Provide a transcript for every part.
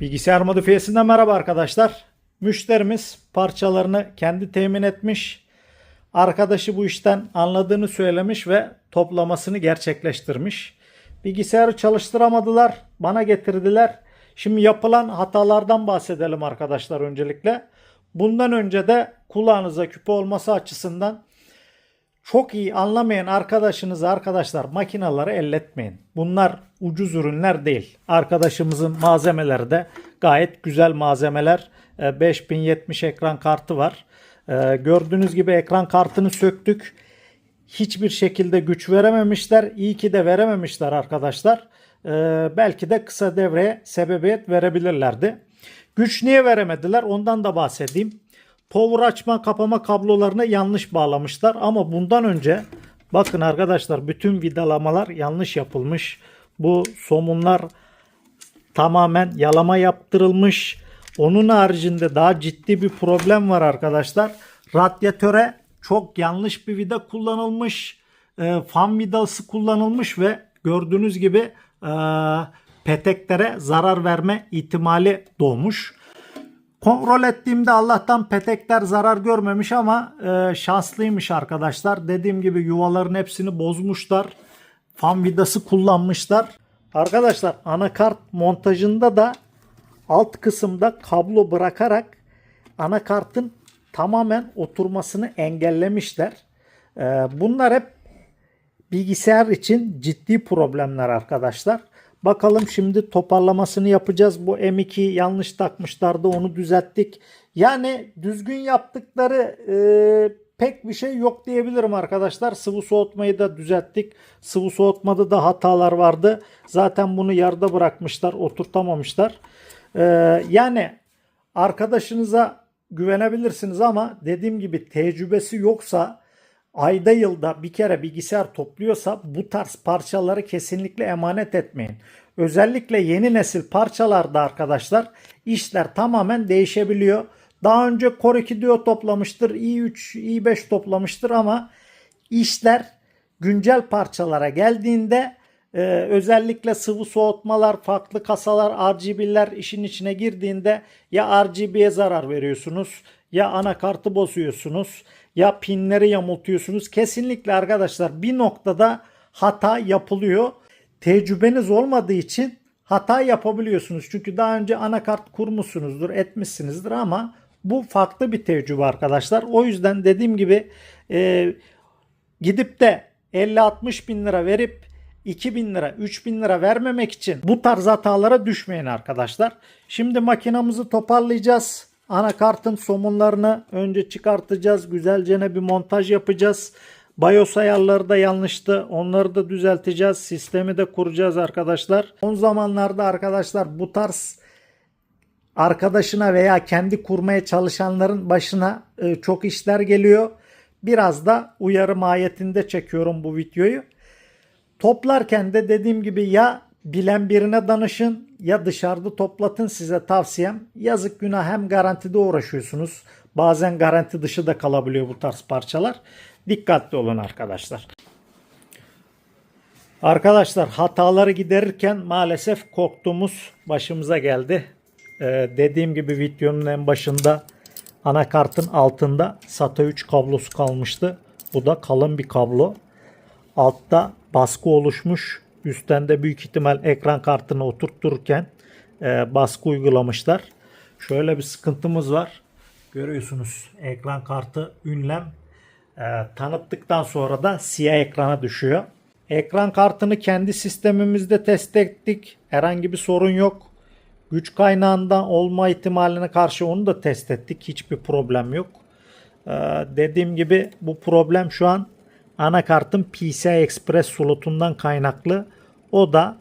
Bilgisayar modifiyesinden merhaba arkadaşlar. Müşterimiz parçalarını kendi temin etmiş. Arkadaşı bu işten anladığını söylemiş ve toplamasını gerçekleştirmiş. Bilgisayarı çalıştıramadılar, bana getirdiler. Şimdi yapılan hatalardan bahsedelim arkadaşlar öncelikle. Bundan önce de kulağınıza küpe olması açısından çok iyi anlamayan arkadaşınızı arkadaşlar makinaları elletmeyin. Bunlar ucuz ürünler değil. Arkadaşımızın malzemeleri de gayet güzel malzemeler. Ee, 5070 ekran kartı var. Ee, Gördüğünüz gibi ekran kartını söktük. Hiçbir şekilde güç verememişler. İyi ki de verememişler arkadaşlar. Ee, Belki de kısa devreye sebebiyet verebilirlerdi. Güç niye veremediler ondan da bahsedeyim. Power açma kapama kablolarını yanlış bağlamışlar ama bundan önce bakın arkadaşlar bütün vidalamalar yanlış yapılmış. Bu somunlar tamamen yalama yaptırılmış. Onun haricinde daha ciddi bir problem var arkadaşlar. Radyatöre çok yanlış bir vida kullanılmış. E, fan vidası kullanılmış ve gördüğünüz gibi e, peteklere zarar verme ihtimali doğmuş. Kontrol ettiğimde Allah'tan petekler zarar görmemiş ama e, şanslıymış arkadaşlar. Dediğim gibi yuvaların hepsini bozmuşlar. Fan vidası kullanmışlar. Arkadaşlar anakart montajında da alt kısımda kablo bırakarak anakartın tamamen oturmasını engellemişler. E, bunlar hep bilgisayar için ciddi problemler arkadaşlar. Bakalım şimdi toparlamasını yapacağız. Bu M2 yanlış takmışlardı onu düzelttik. Yani düzgün yaptıkları e, pek bir şey yok diyebilirim arkadaşlar. Sıvı soğutmayı da düzelttik. Sıvı soğutmada da hatalar vardı. Zaten bunu yarıda bırakmışlar, oturtamamışlar. E, yani arkadaşınıza güvenebilirsiniz ama dediğim gibi tecrübesi yoksa ayda yılda bir kere bilgisayar topluyorsa bu tarz parçaları kesinlikle emanet etmeyin. Özellikle yeni nesil parçalarda arkadaşlar işler tamamen değişebiliyor. Daha önce Core 2 Duo toplamıştır, i3, i5 toplamıştır ama işler güncel parçalara geldiğinde e, özellikle sıvı soğutmalar, farklı kasalar, RGB'ler işin içine girdiğinde ya RGB'ye zarar veriyorsunuz ya anakartı bozuyorsunuz ya pinleri yamultuyorsunuz. Kesinlikle arkadaşlar bir noktada hata yapılıyor. Tecrübeniz olmadığı için hata yapabiliyorsunuz. Çünkü daha önce anakart kurmuşsunuzdur, etmişsinizdir ama bu farklı bir tecrübe arkadaşlar. O yüzden dediğim gibi e, gidip de 50-60 bin lira verip 2000 lira 3000 lira vermemek için bu tarz hatalara düşmeyin arkadaşlar. Şimdi makinamızı toparlayacağız. Anakartın somunlarını önce çıkartacağız. Güzelce bir montaj yapacağız. BIOS ayarları da yanlıştı. Onları da düzelteceğiz. Sistemi de kuracağız arkadaşlar. Son zamanlarda arkadaşlar bu tarz arkadaşına veya kendi kurmaya çalışanların başına e, çok işler geliyor. Biraz da uyarı mahiyetinde çekiyorum bu videoyu. Toplarken de dediğim gibi ya bilen birine danışın ya dışarıda toplatın size tavsiyem. Yazık günah hem garantide uğraşıyorsunuz. Bazen garanti dışı da kalabiliyor bu tarz parçalar. Dikkatli olun arkadaşlar. Arkadaşlar hataları giderirken maalesef korktuğumuz başımıza geldi. Ee, dediğim gibi videonun en başında anakartın altında SATA 3 kablosu kalmıştı. Bu da kalın bir kablo. Altta baskı oluşmuş. Üstten de büyük ihtimal ekran kartını oturttururken e, baskı uygulamışlar. Şöyle bir sıkıntımız var. Görüyorsunuz ekran kartı ünlem e, tanıttıktan sonra da siyah ekrana düşüyor. Ekran kartını kendi sistemimizde test ettik. Herhangi bir sorun yok. Güç kaynağından olma ihtimaline karşı onu da test ettik. Hiçbir problem yok. Ee, dediğim gibi bu problem şu an anakartın PCI Express slotundan kaynaklı. O da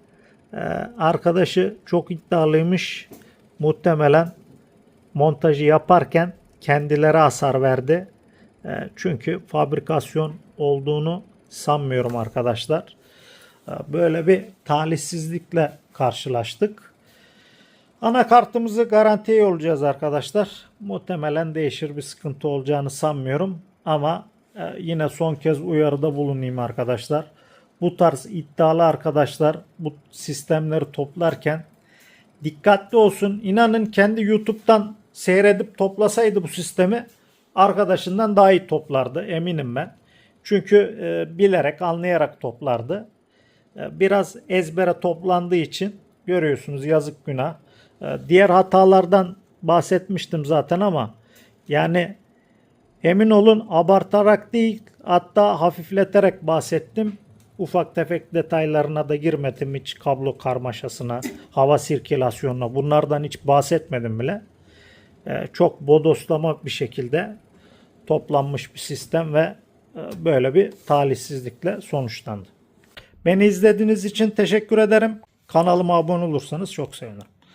e, arkadaşı çok iddialıymış. Muhtemelen montajı yaparken kendileri hasar verdi. E, çünkü fabrikasyon olduğunu sanmıyorum arkadaşlar. E, böyle bir talihsizlikle karşılaştık. Anakartımızı garantiye yollayacağız arkadaşlar. Muhtemelen değişir bir sıkıntı olacağını sanmıyorum. Ama e, yine son kez uyarıda bulunayım arkadaşlar. Bu tarz iddialı arkadaşlar bu sistemleri toplarken dikkatli olsun. İnanın kendi YouTube'dan seyredip toplasaydı bu sistemi arkadaşından daha iyi toplardı eminim ben. Çünkü e, bilerek, anlayarak toplardı. E, biraz ezbere toplandığı için görüyorsunuz yazık günah. E, diğer hatalardan bahsetmiştim zaten ama yani emin olun abartarak değil hatta hafifleterek bahsettim. Ufak tefek detaylarına da girmedim hiç kablo karmaşasına, hava sirkülasyonuna bunlardan hiç bahsetmedim bile. E, çok bodoslama bir şekilde toplanmış bir sistem ve e, böyle bir talihsizlikle sonuçlandı. Beni izlediğiniz için teşekkür ederim. Kanalıma abone olursanız çok sevinirim.